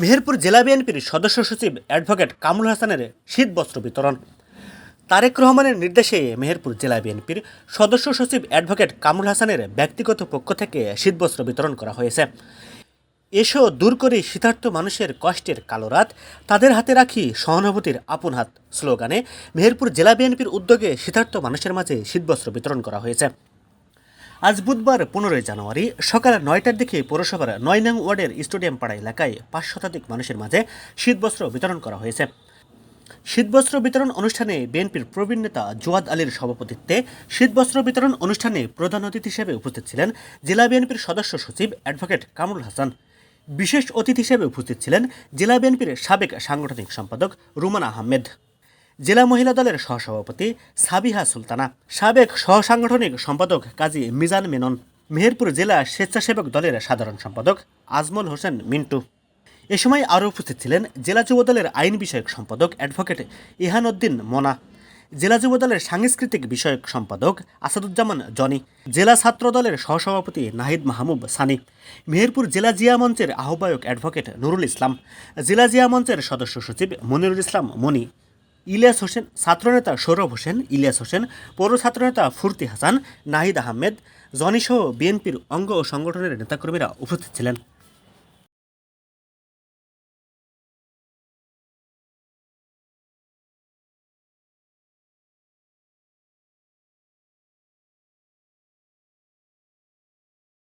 মেহেরপুর জেলা বিএনপির সদস্য সচিব অ্যাডভোকেট কামরুল হাসানের শীত বস্ত্র বিতরণ। তারেক রহমানের নির্দেশে মেহেরপুর জেলা বিএনপির সদস্য সচিব অ্যাডভোকেট কামরুল হাসানের ব্যক্তিগত পক্ষ থেকে শীতবস্ত্র বিতরণ করা হয়েছে। এসো দূর করে শীতার্থ মানুষের কষ্টের কালো রাত, তাদের হাতে রাখি সহানুভূতির আপন হাত। স্লোগানে মেহেরপুর জেলা বিএনপির উদ্যোগে শীতার্থ মানুষের মাঝে শীতবস্ত্র বিতরণ করা হয়েছে। আজ বুধবার পনেরোই জানুয়ারি সকাল নয়টার দিকে পৌরসভার নয় নং ওয়ার্ডের স্টেডিয়াম পাড়া এলাকায় পাঁচ শতাধিক মানুষের মাঝে শীতবস্ত্র বিতরণ করা হয়েছে। শীতবস্ত্র বিতরণ অনুষ্ঠানে বিএনপির প্রবীণ নেতা জোয়াদ আলীর সভাপতিত্বে শীতবস্ত্র বিতরণ অনুষ্ঠানে প্রধান অতিথি হিসেবে উপস্থিত ছিলেন জেলা বিএনপির সদস্য সচিব অ্যাডভোকেট কামরুল হাসান। বিশেষ অতিথি হিসেবে উপস্থিত ছিলেন জেলা বিএনপির সাবেক সাংগঠনিক সম্পাদক রুমান আহমেদ। জেলা মহিলা দলের সহসভাপতি সাবিহা সুলতানা, সাবেক সহসাংগঠনিক সম্পাদক কাজী মিজান মেনন, মেহেরপুর জেলা স্বেচ্ছাসেবক দলের সাধারণ সম্পাদক আজমল হোসেন মিন্টু। এ সময় আরও উপস্থিত ছিলেন জেলা যুব দলের আইন বিষয়ক সম্পাদক অ্যাডভোকেট ইহানউদ্দিন মোনা, জেলা যুব দলের সাংস্কৃতিক বিষয়ক সম্পাদক আসাদুজ্জামান জনি, জেলা ছাত্র দলের সহসভাপতি নাহিদ মাহমুব সানি, মেহেরপুর জেলা জিয়া মঞ্চের আহ্বায়ক অ্যাডভোকেট নুরুল ইসলাম, জেলা জিয়া মঞ্চের সদস্য সচিব মনিরুল ইসলাম মনি ইলিয়াস হোসেন, ছাত্রনেতা সৌরভ হোসেন, ইলিয়াস হোসেন, পৌর ছাত্রনেতা ফুর্তি হাসান, নাহিদ আহমেদ জনিসহ বিএনপির অঙ্গ ও সংগঠনের নেতাকর্মীরা উপস্থিত ছিলেন।